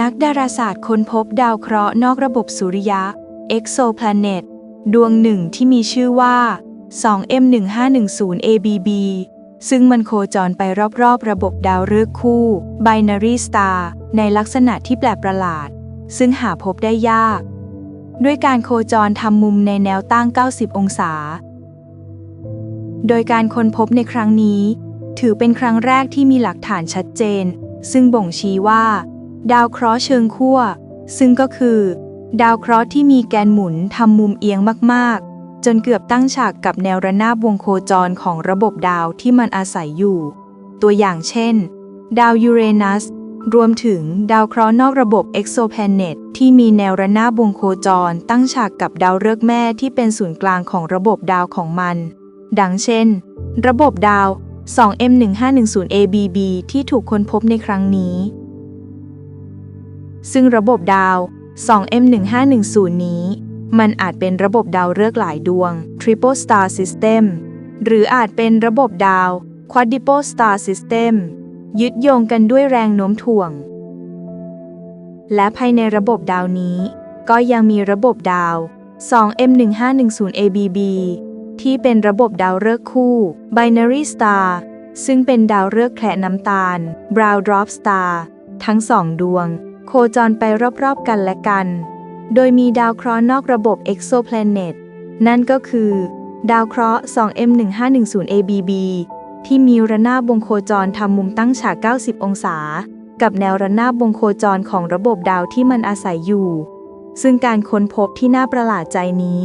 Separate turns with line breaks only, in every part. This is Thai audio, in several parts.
นักดาราศาสตร์ค้นพบดาวเคราะห์นอกระบบสุริยะ exoplanet ดวงหนึ่งที่มีชื่อว่า 2M1510 ABB ซึ่งมันโคจรไปรอบๆ ระบบดาวฤกษ์คู่ binary star ในลักษณะที่แปลกประหลาด ซึ่งหาพบได้ยาก ด้วยการโคจรทำมุมในแนวตั้ง 90 องศา โดยการค้นพบในครั้งนี้ ถือเป็นครั้งแรกที่มีหลักฐานชัดเจน ซึ่งบ่งชี้ว่า ดาวเคราะห์เชิงขั้ว ซึ่งก็คือ ดาวเคราะห์ที่มีแกนหมุนทำมุมเอียงมากๆ จนเกือบตั้งฉากกับแนวระนาบวงโคจรของระบบดาวที่มันอาศัยอยู่ ตัวอย่างเช่น ดาวยูเรนัส รวมถึงดาวเคราะห์นอกระบบ exoplanet ที่มีแนวระนาบวงโคจร ตั้งฉากกับดาวฤกษ์แม่ที่เป็นศูนย์กลางของระบบดาวของมัน ดังเช่น ระบบดาว 2M1510 ABB ที่ถูกค้นพบในครั้งนี้ ซึ่งระบบดาว 2M1510 นี้ มันอาจเป็นระบบดาวฤกษ์หลายดวง Triple Star System หรืออาจเป็นระบบดาว Quadruple Star System ยึดโยงกันด้วยแรงโน้มถ่วง และภายในระบบดาวนี้ ก็ยังมีระบบดาว 2M1510 ABB ที่เป็นระบบดาวฤกษ์คู่ Binary Star ซึ่งเป็นดาวฤกษ์แคละน้ำตาล Brown Dwarf Star ทั้งสองดวง โคจรไปรอบๆกันและกัน โดยมีดาวเคราะห์นอกระบบ exoplanet นั่นก็คือ ดาวเคราะห์ 2M1510 ABB ที่มีระนาบวงโคจรทำมุมตั้งฉาก 90 องศา กับแนวระนาบวงโคจรของระบบดาวที่มันอาศัยอยู่ ซึ่งการค้นพบที่น่าประหลาดใจนี้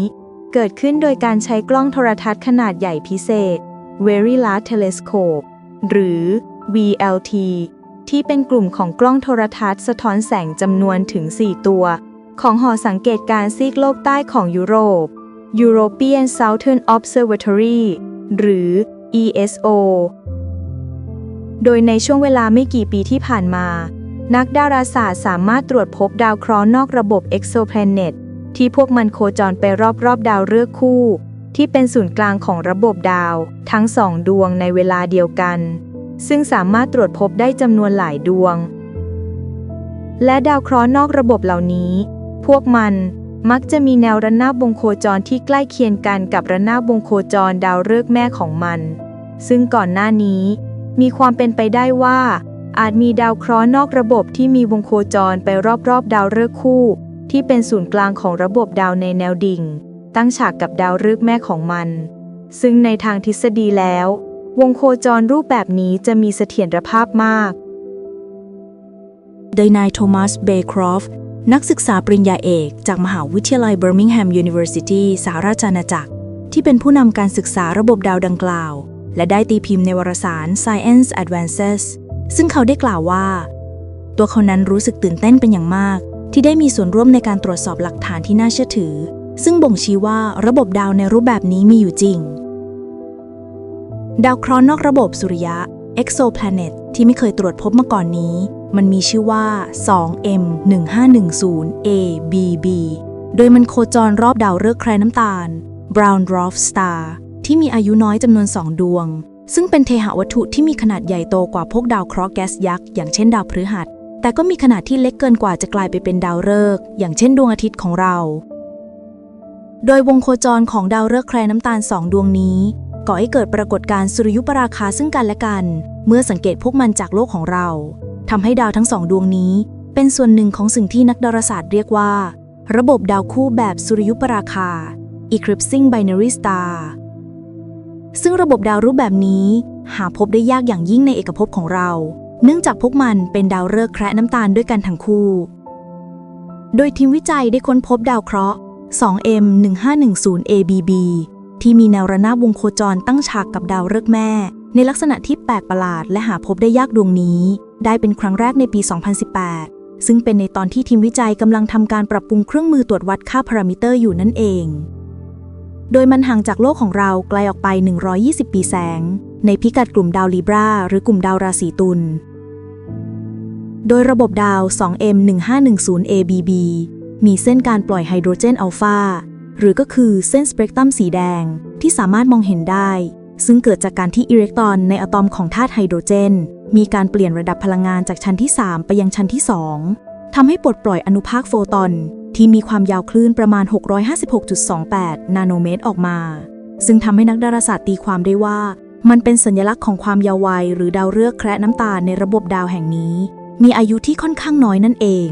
เกิดขึ้นโดยการใช้กล้องโทรทัศน์ขนาดใหญ่พิเศษ Very Large Telescope หรือ VLT ที่เป็นกลุ่มของกล้องโทรทัศน์สะท้อนแสงจำนวนถึง 4 ตัว ของหอสังเกตการณ์ซีกโลกใต้ของยุโรป European Southern Observatory หรือ ESO โดยในช่วงเวลาไม่กี่ปีที่ผ่านมา นักดาราศาสตร์สามารถตรวจพบดาวเคราะห์นอกระบบ exoplanet ที่พวกมันโคจรไปรอบๆ ดาวฤกษ์คู่ ที่เป็นศูนย์กลางของระบบดาว ทั้งสองดวงในเวลาเดียวกัน ซึ่งสามารถตรวจพบได้จำนวนหลายดวง และดาวเคราะห์นอกระบบเหล่านี้ พวกมันมักจะมีแนวระนาบวงโคจรที่ใกล้เคียงกันกับระนาบวงโคจรดาวฤกษ์แม่ของมัน ซึ่งก่อนหน้านี้ มีความเป็นไปได้ว่า อาจมีดาวเคราะห์นอกระบบที่มีวงโคจรไปรอบๆ ดาวฤกษ์คู่ ที่เป็นศูนย์กลางของระบบดาวในแนวดิ่ง ตั้งฉากกับดาวฤกษ์แม่ของมัน ซึ่งในทางทฤษฎีแล้ว วงโคจรรูปแบบนี้จะมีเสถียรภาพมาก
โดยนายโทมัส เบย์ครอฟนักศึกษาปริญญาเอกจากมหาวิทยาลัยเบอร์มิงแฮมยูนิเวอร์ซิตี้สหราชอาณาจักร ที่เป็นผู้นำการศึกษาระบบดาวดังกล่าว และได้ตีพิมพ์ในวารสาร Science Advances ซึ่งเขาได้กล่าวว่า ตัวเขานั้นรู้สึกตื่นเต้นเป็นอย่างมาก ที่ได้มีส่วนร่วมในการตรวจสอบหลักฐานที่น่าเชื่อถือ ซึ่งบ่งชี้ว่าระบบดาวในรูปแบบนี้มีอยู่จริง ดาวเคราะห์นอกระบบสุริยะ exoplanet ที่ไม่เคยตรวจพบมาก่อนนี้ มันมีชื่อว่า 2M1510 ABB โดยมันโคจรรอบดาวฤกษ์แครน้ำตาล Brown Dwarf Star ที่มีอายุน้อยจำนวน 2 ดวง ซึ่งเป็นเทหวัตถุที่มีขนาดใหญ่โตกว่าพวกดาวเคราะห์แก๊สยักษ์อย่างเช่นดาวพฤหัส แต่ก็มีขนาดที่เล็กเกินกว่าจะกลายไปเป็นดาวฤกษ์อย่างเช่นดวงอาทิตย์ของเรา โดยวงโคจรของดาวฤกษ์แครน้ำตาลสองดวงนี้ ก่อให้เกิดปรากฏการณ์สุริยุปราคาซึ่งกันและกัน เมื่อสังเกตพวกมันจากโลกของเราทำให้ดาวทั้งสองดวงนี้ เป็นส่วนหนึ่งของสิ่งที่นักดาราศาสตร์เรียกว่า ระบบดาวคู่แบบสุริยุปราคา Eclipsing Binary Star ซึ่งระบบดาวรูปแบบนี้ หาพบได้ยากอย่างยิ่งในเอกภพของเรา เนื่องจากพวกมันเป็นดาวฤกษ์แคระน้ำตาลด้วยกันทั้งคู่ โดยทีมวิจัยได้ค้นพบดาวเคราะห์ 2M 1510 ABB ที่มีแนวระนาบวงโคจรตั้งฉากกับดาวฤกษ์แม่ ในลักษณะที่แปลกประหลาดและหาพบได้ยากดวงนี้ ได้เป็นครั้งแรกในปี 2018 ซึ่งเป็นในตอนที่ทีมวิจัยกำลังทำการปรับปรุงเครื่องมือตรวจวัดค่าพารามิเตอร์อยู่นั่นเอง โดยมันห่างจากโลกของเราไกลออกไป 120 ปีแสง ในพิกัดกลุ่มดาวลีบราหรือกลุ่มดาวราศีตุลโดยระบบดาว 2M 1510 ABB มีเส้นการปล่อยไฮโดรเจนอัลฟา หรือก็คือเส้นสเปกตรัมสีแดงที่สามารถมองเห็นได้ ซึ่งเกิดจากการที่อิเล็กตรอนในอะตอมของธาตุไฮโดรเจน มีการเปลี่ยนระดับพลังงานจากชั้นที่ 3 ไปยังชั้นที่ 2ทำให้ปลดปล่อยอนุภาคโฟตอน ที่มีความยาวคลื่นประมาณ 656.28 นาโนเมตรออกมา ซึ่งทำให้นักดาราศาสตร์ตีความได้ว่า มันเป็นสัญลักษณ์ของความยาววัย หรือดาวฤกษ์แคระน้ำตาลในระบบดาวแห่งนี้ มีอายุที่ค่อนข้างน้อยนั่นเอง